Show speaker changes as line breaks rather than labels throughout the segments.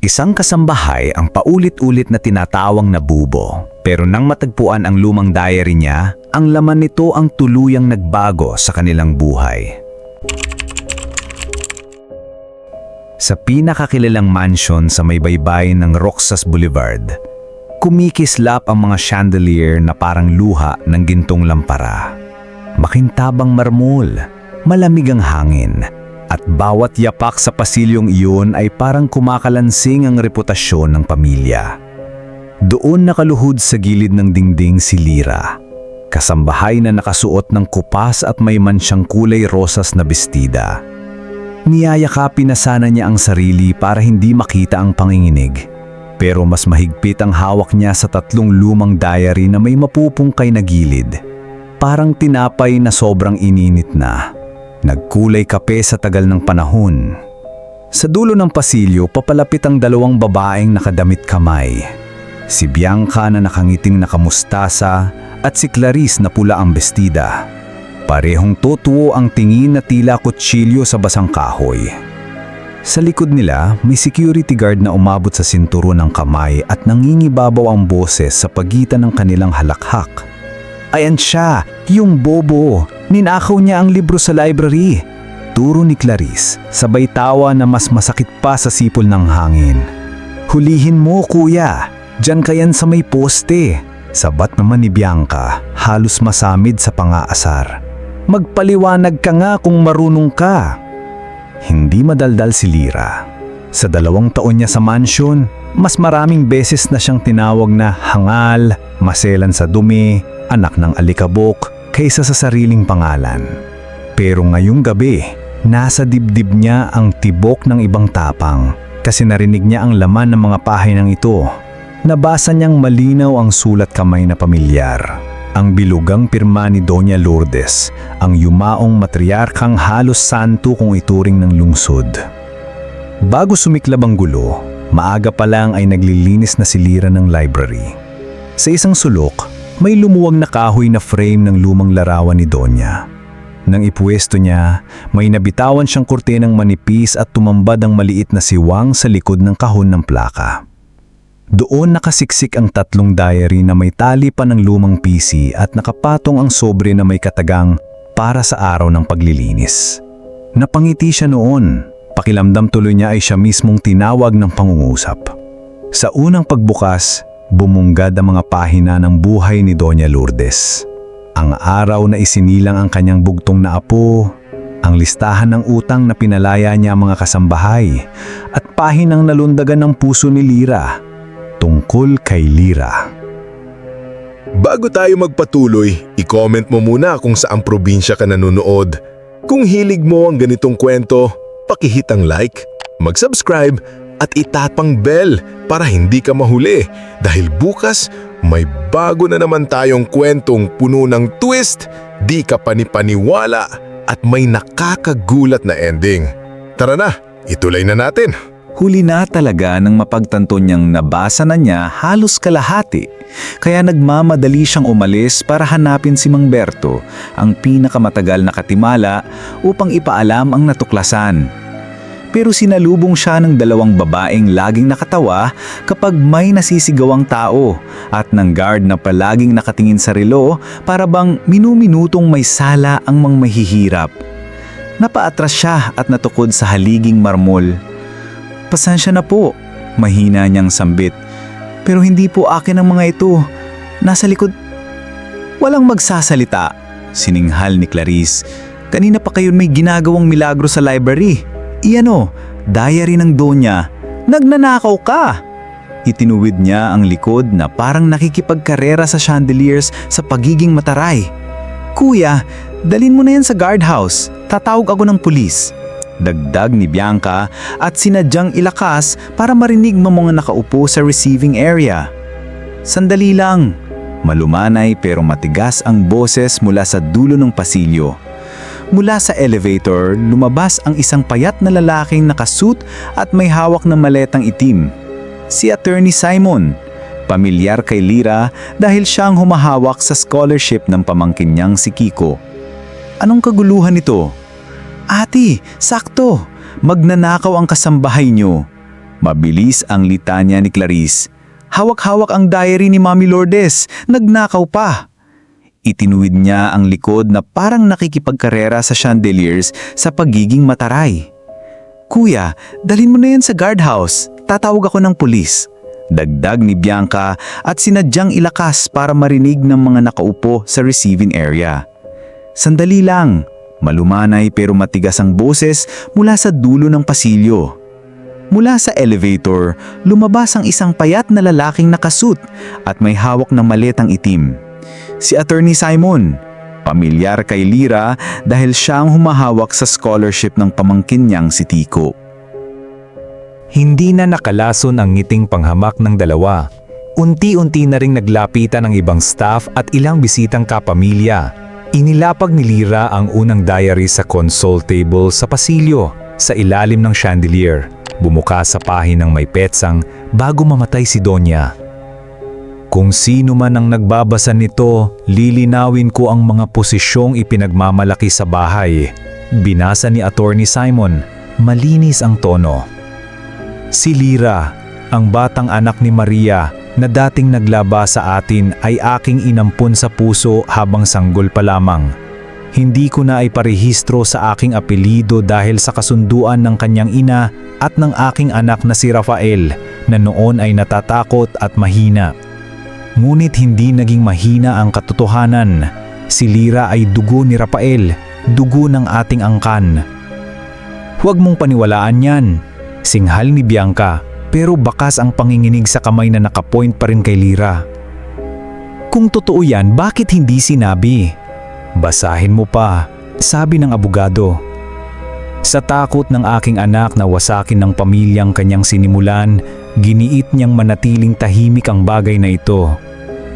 Isang kasambahay ang paulit-ulit na tinatawang na bubo. Pero nang matagpuan ang lumang diary niya, ang laman nito ang tuluyang nagbago sa kanilang buhay. Sa pinakakilalang mansion sa may baybay ng Roxas Boulevard, kumikislap ang mga chandelier na parang luha ng gintong lampara. Makintabang marmol, malamig ang hangin, at bawat yapak sa pasilyong iyon ay parang kumakalansing ang reputasyon ng pamilya. Doon nakaluhod sa gilid ng dingding si Lira, kasambahay na nakasuot ng kupas at may mansyang kulay rosas na bestida. Niyayakapin na sana niya ang sarili para hindi makita ang panginginig. Pero mas mahigpit ang hawak niya sa tatlong lumang diary na may mapupungkay na gilid. Parang tinapay na sobrang ininit na. Nagkulay kape sa tagal ng panahon. Sa dulo ng pasilyo, papalapit ang dalawang babaeng nakadamit kamay. Si Bianca na nakangiting nakamustasa at si Clarice na pula ang bestida. Parehong tutuo ang tingin na tila kutsilyo sa basang kahoy. Sa likod nila, may security guard na umabot sa sinturo ng kamay at nangingibabaw ang boses sa pagitan ng kanilang halakhak. Ayan siya, yung bobo. Ninakaw niya ang libro sa library. Turo ni Clarice, sabay tawa na mas masakit pa sa sipol ng hangin. Hulihin mo kuya, Diyan ka yan sa may poste. Sabat naman ni Bianca, halos masamid sa pangaasar. Magpaliwanag ka nga kung marunong ka. Hindi madaldal si Lira. Sa dalawang taon niya sa mansion, mas maraming beses na siyang tinawag na hangal, maselan sa dumi, anak ng alikabok, kaysa sa sariling pangalan. Pero ngayong gabi, nasa dibdib niya ang tibok ng ibang tapang kasi narinig niya ang laman ng mga pahinang ito. Nabasa niyang malinaw ang sulat kamay na pamilyar. Ang bilugang pirma ni Doña Lourdes, ang yumaong matriarkang halos santo kung ituring ng lungsod. Bago sumiklab ang gulo, maaga pa lang ay naglilinis na si Lira ng library. Sa isang sulok, may lumuwag na kahoy na frame ng lumang larawan ni Doña. Nang ipuwesto niya, may nabitawan siyang kurtenang manipis at tumambad ang maliit na siwang sa likod ng kahon ng plaka. Doon nakasiksik ang tatlong diary na may tali pa ng lumang PC at nakapatong ang sobre na may katagang para sa araw ng paglilinis. Napangiti siya noon. Pakilamdam tuloy niya ay siya mismong tinawag ng pangungusap. Sa unang pagbukas, bumunggad ang mga pahina ng buhay ni Doña Lourdes. Ang araw na isinilang ang kanyang bugtong na apo, ang listahan ng utang na pinalaya niya ang mga kasambahay, at pahinang nalundagan ng puso ni Lira tungkol kay Lira.
Bago tayo magpatuloy, i-comment mo muna kung saang probinsya ka nanonood. Kung hilig mo ang ganitong kwento, pakihit ang like, mag-subscribe at itatpang bell para hindi ka mahuli dahil bukas may bago na naman tayong kwentong puno ng twist, di ka panipaniwala at may nakakagulat na ending. Tara na, ituloy na natin.
Huli na talaga nang mapagtanto niyang nabasa na niya halos kalahati. Kaya nagmamadali siyang umalis para hanapin si Mang Berto, ang pinakamatagal na katimala upang ipaalam ang natuklasan. Pero sinalubong siya ng dalawang babaeng laging nakatawa kapag may nasisigawang tao at ng guard na palaging nakatingin sa relo para bang minuminutong may sala ang mga mahihirap. Napaatras siya at natukod sa haliging marmol. Pasensya na po, mahina niyang sambit. Pero hindi po akin ang mga ito. Nasa likod. Walang magsasalita, sininghal ni Clarice. Kanina pa kayo may ginagawang milagro sa library. Iyan o, diary ng Donya. Nagnanakaw ka! Itinuwid niya ang likod na parang nakikipagkarera sa chandeliers sa pagiging mataray. Kuya, dalin mo na yan sa guardhouse. Tatawag ako ng pulis. Dagdag ni Bianca at sinadyang ilakas para marinig ng mga nakaupo sa receiving area. Sandali lang. Malumanay pero matigas ang boses mula sa dulo ng pasilyo. Mula sa elevator, lumabas ang isang payat na lalaking nakasuit at may hawak na maletang itim. Si Attorney Simon, pamilyar kay Lira dahil siyang humahawak sa scholarship ng pamangkin niyang si Kiko. Anong kaguluhan ito? Ati, sakto. Magnanakaw ang kasambahay niyo.
Mabilis ang litanya ni Clarice. Hawak-hawak ang diary ni Mami Lourdes. Nagnakaw pa. Itinuwid niya ang likod na parang nakikipagkarera sa chandeliers sa pagiging mataray. Kuya, dalhin mo na yan sa guardhouse. Tatawag ako ng pulis. Dagdag ni Bianca at sinadyang ilakas para marinig ng mga nakaupo sa receiving area. Sandali lang. Malumanay pero matigas ang boses mula sa dulo ng pasilyo. Mula sa elevator, lumabas ang isang payat na lalaking nakasuit at may hawak ng maletang itim. Si Attorney Simon, pamilyar kay Lira dahil siya ang humahawak sa scholarship ng pamangkin niyang si Tico.
Hindi na nakalason ang ngiting panghamak ng dalawa. Unti-unti na ring naglapitan ang ibang staff at ilang bisitang kapamilya. Inilapag ni Lira ang unang diary sa console table sa pasilyo, sa ilalim ng chandelier. Bumuka sa pahinang may petsang bago mamatay si Donya. Kung sino man ang nagbabasa nito, lilinawin ko ang mga posisyong ipinagmamalaki sa bahay. Binasa ni Attorney Simon, malinis ang tono. Si Lira, ang batang anak ni Maria na dating naglaba sa atin ay aking inampun sa puso habang sanggol pa lamang. Hindi ko na ay parehistro sa aking apelido dahil sa kasunduan ng kanyang ina at ng aking anak na si Rafael na noon ay natatakot at mahina. Ngunit hindi naging mahina ang katotohanan. Si Lira ay dugo ni Rafael, dugo ng ating angkan. Huwag mong paniwalaan yan. Singhal ni Bianca, pero bakas ang panginginig sa kamay na nakapoint pa rin kay Lira. Kung totoo yan, bakit hindi sinabi? Basahin mo pa, sabi ng abogado. Sa takot ng aking anak na wasakin ng pamilyang kanyang sinimulan, giniit niyang manatiling tahimik ang bagay na ito.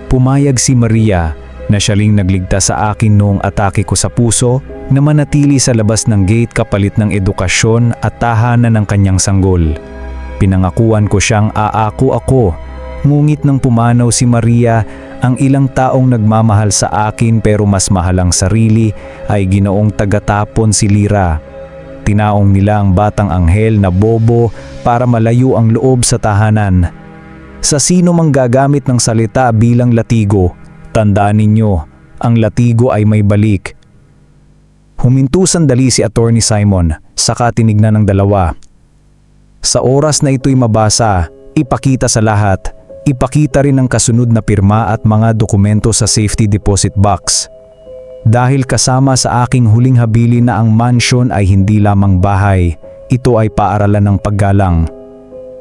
Pumayag si Maria na siya ling nagligtas sa akin noong atake ko sa puso na manatili sa labas ng gate kapalit ng edukasyon at tahanan ng kanyang sanggol. Pinangakuan ko siyang aako ako, ngunit nang pumanaw si Maria, ang ilang taong nagmamahal sa akin pero mas mahal ang sarili ay ginoong tagatapon si Lira. Tinaong nila ang batang anghel na bobo para malayo ang loob sa tahanan. Sa sino mang gagamit ng salita bilang latigo, tandaan ninyo, ang latigo ay may balik. Huminto sandali si Attorney Simon, saka tinignan ng dalawa. Sa oras na ito'y mabasa, ipakita sa lahat, ipakita rin ang kasunod na pirma at mga dokumento sa safety deposit box. Dahil kasama sa aking huling habili na ang mansion ay hindi lamang bahay, ito ay paaralan ng paggalang.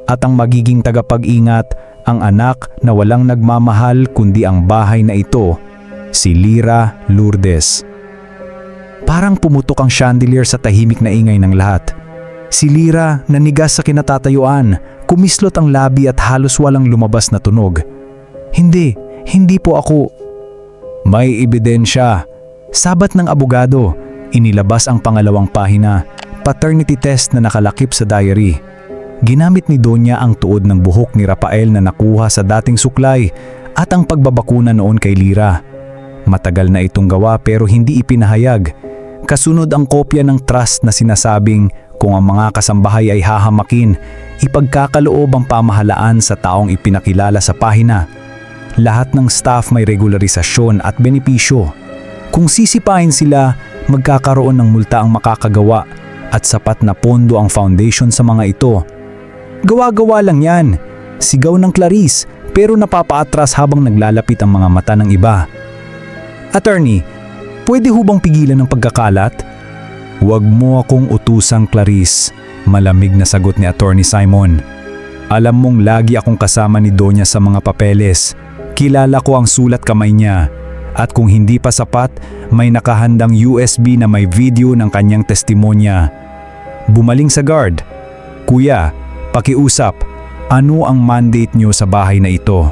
At ang magiging tagapag-ingat, ang anak na walang nagmamahal kundi ang bahay na ito, si Lira Lourdes. Parang pumutok ang chandelier sa tahimik na ingay ng lahat. Si Lira nanigas sa kinatatayuan, kumislot ang labi at halos walang lumabas na tunog. Hindi, hindi po ako. May ebidensya. Sabat ng abogado, inilabas ang pangalawang pahina, paternity test na nakalakip sa diary. Ginamit ni Donya ang tuod ng buhok ni Rafael na nakuha sa dating suklay at ang pagbabakuna noon kay Lira. Matagal na itong gawa pero hindi ipinahayag. Kasunod ang kopya ng trust na sinasabing kung ang mga kasambahay ay hahamakin, ipagkakaloob ang pamahalaan sa taong ipinakilala sa pahina. Lahat ng staff may regularisasyon at benepisyo. Kung sisipain sila, magkakaroon ng multa ang makakagawa at sapat na pondo ang foundation sa mga ito. Gawa-gawa lang yan. Sigaw ng Clarice pero napapaatras habang naglalapit ang mga mata ng iba. Attorney, pwede hubang pigilan ng pagkakalat? Huwag mo akong utusang Clarice, malamig na sagot ni Attorney Simon. Alam mong lagi akong kasama ni Donya sa mga papeles. Kilala ko ang sulat kamay niya. At kung hindi pa sapat, may nakahandang USB na may video ng kanyang testimonya. Bumaling sa guard. Kuya, pakiusap, ano ang mandate niyo sa bahay na ito?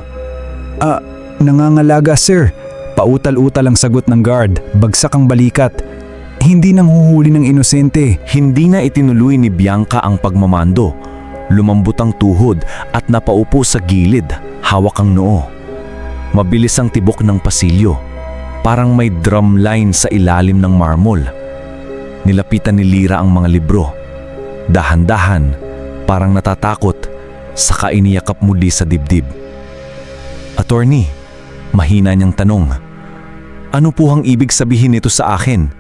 Ah, nangangalaga sir. Pautal-utal ang sagot ng guard, bagsak ang balikat. Hindi nang huhuli ng inosente.
Hindi na itinuloy ni Bianca ang pagmamando. Lumambot ang tuhod at napaupo sa gilid, hawak ang noo. Mabilis ang tibok ng pasilyo. Parang may drum line sa ilalim ng marmol. Nilapitan ni Lira ang mga libro. Dahan-dahan, parang natatakot,
saka iniyakap muli sa dibdib. Attorney, mahina niyang tanong. Ano po ang ibig sabihin nito sa akin?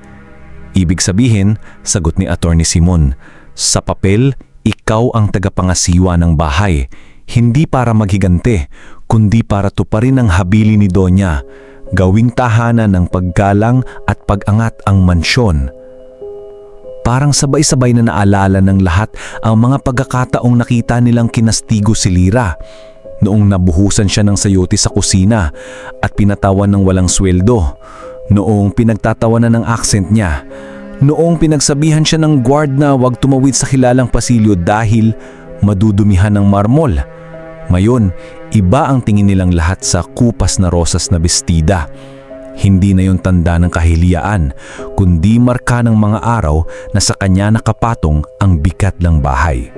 Ibig sabihin, sagot ni Attorney Simon, sa papel, ikaw ang tagapangasiwa ng bahay, hindi para maghigante, kundi para tuparin ang habili ni Donya, gawing tahanan ng paggalang at pag-angat ang mansyon. Parang sabay-sabay na naalala ng lahat ang mga pagkakataong nakita nilang kinastigo si Lira. Noong nabuhusan siya ng sayote sa kusina at pinatawan ng walang sweldo. Noong pinagtatawanan ng accent niya. Noong pinagsabihan siya ng guard na wag tumawid sa kilalang pasilyo dahil madudumihan ng marmol. Ngayon, iba ang tingin nilang lahat sa kupas na rosas na bestida. Hindi na yon tanda ng kahiliaan, kundi marka ng mga araw na sa kanya nakapatong ang bikat ng bahay.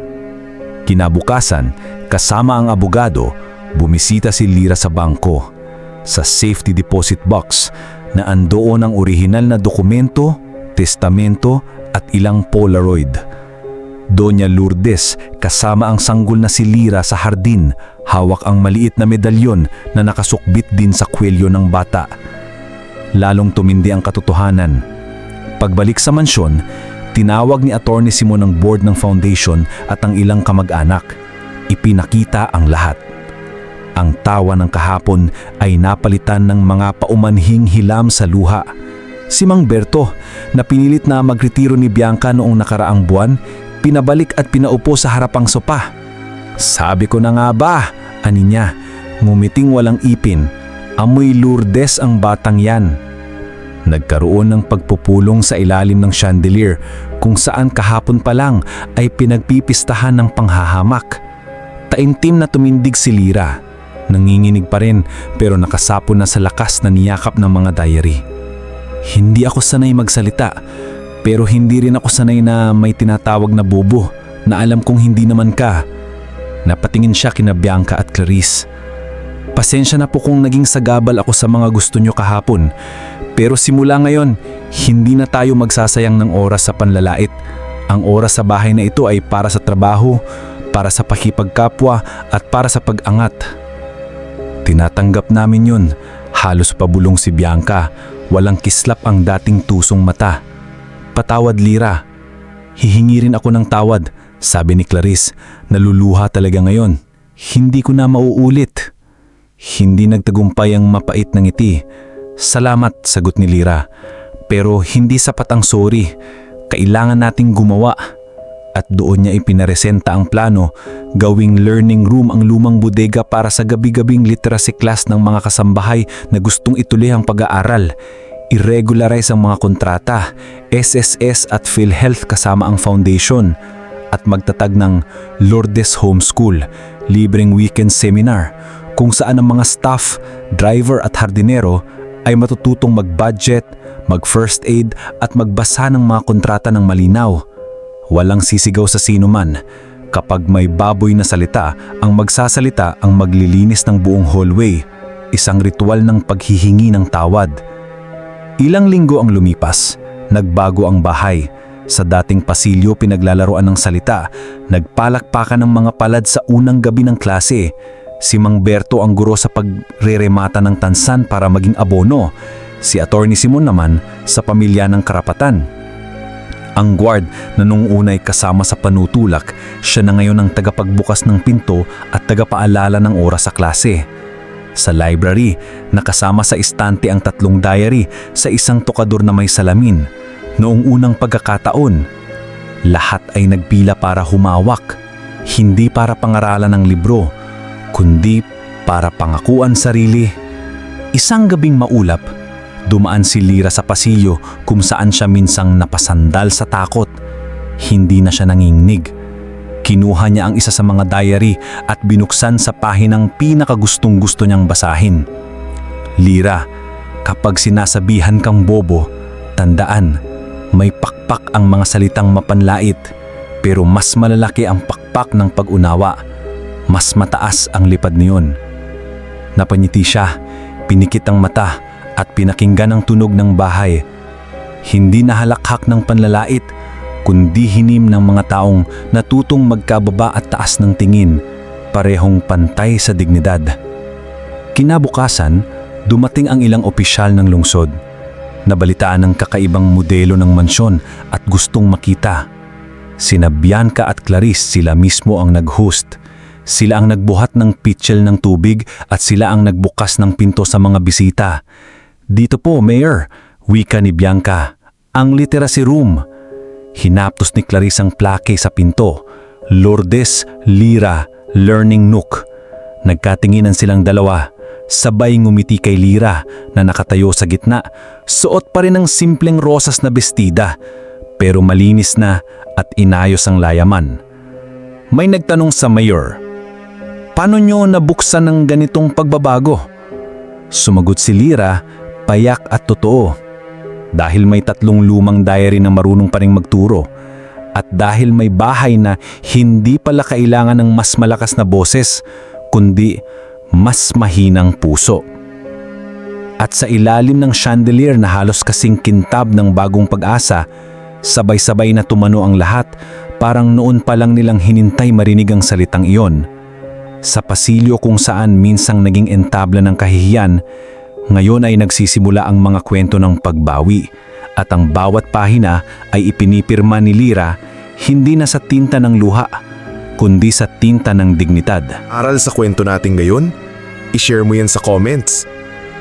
Kinabukasan, kasama ang abogado, bumisita si Lira sa bangko. Sa safety deposit box na andoon ang orihinal na dokumento, testamento at ilang Polaroid. Doña Lourdes kasama ang sanggol na si Lira sa hardin, hawak ang maliit na medalyon na nakasukbit din sa kwelyo ng bata. Lalong tumindi ang katotohanan. Pagbalik sa mansyon, tinawag ni Attorney Simon ang board ng foundation at ang ilang kamag-anak. Ipinakita ang lahat. Ang tawa ng kahapon ay napalitan ng mga paumanhing hilam sa luha. Si Mang Berto, na pinilit na magretiro ni Bianca noong nakaraang buwan, pinabalik at pinaupo sa harapang sopa. Sabi ko na nga ba, ani niya, ngumiting walang ipin, amoy Lourdes ang batang yan. Nagkaroon ng pagpupulong sa ilalim ng chandelier kung saan kahapon pa lang ay pinagpipistahan ng panghahamak. Taimtim na tumindig si Lira. Nanginginig pa rin pero nakasapon na sa lakas na niyakap ng mga diary. Hindi ako sanay magsalita pero hindi rin ako sanay na may tinatawag na bobo na alam kong hindi naman ka. Napatingin siya kina Bianca at Clarice. Pasensya na po kung naging sagabal ako sa mga gusto nyo kahapon. Pero simula ngayon, hindi na tayo magsasayang ng oras sa panlalait. Ang oras sa bahay na ito ay para sa trabaho, para sa pakipagkapwa at para sa pag-angat. Tinatanggap namin yun. Halos pabulong si Bianca. Walang kislap ang dating tusong mata. Patawad Lira. Hihingi rin ako ng tawad, sabi ni Clarice. Naluluha talaga ngayon. Hindi ko na mauulit. Hindi nagtagumpay ang mapait ng ngiti. Salamat, sagot ni Lira. Pero hindi sapat ang sorry. Kailangan nating gumawa. At doon niya ipinaresenta ang plano, gawing learning room ang lumang bodega para sa gabi-gabing literacy class ng mga kasambahay na gustong ituloy ang pag-aaral. I-regularize ang mga kontrata, SSS at PhilHealth kasama ang foundation, at magtatag ng Lourdes Homeschool, libreng weekend seminar, kung saan ang mga staff, driver at hardinero ay matututong mag-budget, mag-first aid at magbasa ng mga kontrata ng malinaw. Walang sisigaw sa sino man. Kapag may baboy na salita, ang magsasalita ang maglilinis ng buong hallway. Isang ritual ng paghihingi ng tawad. Ilang linggo ang lumipas. Nagbago ang bahay. Sa dating pasilyo pinaglalaroan ng salita, nagpalakpakan ng mga palad sa unang gabi ng klase. Si Mang Berto ang guro sa pagreremata ng tansan para maging abono. Si Attorney Simon naman sa pamilya ng karapatan. Ang guard na nung unay kasama sa panutulak, siya na ngayon ang tagapagbukas ng pinto at tagapaalala ng oras sa klase. Sa library, nakasama sa istante ang tatlong diary sa isang tokador na may salamin. Noong unang pagkakataon, lahat ay nagpila para humawak, hindi para pangaralan ng libro, kundi para pangakuan sarili. Isang gabing maulap, dumaan si Lira sa pasilyo kung saan siya minsang napasandal sa takot. Hindi na siya nangingnig. Kinuha niya ang isa sa mga diary at binuksan sa pahinang pinakagustong gusto niyang basahin. Lira, kapag sinasabihan kang bobo, tandaan, may pakpak ang mga salitang mapanlait, pero mas malalaki ang pakpak ng pag-unawa. Mas mataas ang lipad niyon. Napanyiti siya, pinikit ang mata at pinakinggan ang tunog ng bahay. Hindi nahalakhak ng panlalait, kundi hinim ng mga taong natutong magkababa at taas ng tingin. parehong pantay sa dignidad. Kinabukasan, dumating ang ilang opisyal ng lungsod. Nabalitaan ng kakaibang modelo ng mansyon at gustong makita. Sina Bianca at Clarice sila mismo ang nag-host. Sila ang nagbuhat ng pitchel ng tubig at sila ang nagbukas ng pinto sa mga bisita. Dito po, Mayor, wika ni Bianca, ang literacy room. Hinaptos ni Clarice ang plake sa pinto. Lourdes, Lira, Learning Nook. Nagkatinginan silang dalawa. Sabay ngumiti kay Lira na nakatayo sa gitna. Suot pa rin ang simpleng rosas na bestida. Pero malinis na at inayos ang layaman. May nagtanong sa mayor, Paano nyo nabuksan ng ganitong pagbabago? Sumagot si Lira, payak at totoo. Dahil may tatlong lumang diary na marunong pa rin magturo. At dahil may bahay na hindi pala kailangan ng mas malakas na boses, kundi mas mahinang puso. At sa ilalim ng chandelier na halos kasing kintab ng bagong pag-asa, sabay-sabay na tumano ang lahat parang noon pa lang nilang hinintay marinig ang salitang iyon. Sa pasilyo kung saan minsang naging entabla ng kahihiyan, ngayon ay nagsisimula ang mga kwento ng pagbawi at ang bawat pahina ay ipinipirma ni Lira hindi na sa tinta ng luha, kundi sa tinta ng dignidad.
Aral sa kwento natin ngayon? I-share mo yan sa comments.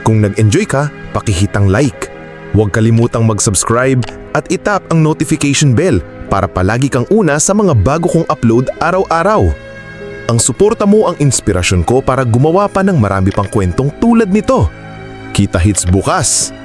Kung nag-enjoy ka, pakihitang like. Huwag kalimutang mag-subscribe at itap ang notification bell para palagi kang una sa mga bago kong upload araw-araw. Ang suporta mo ang inspirasyon ko para gumawa pa ng marami pang kwentong tulad nito. Kita hits bukas!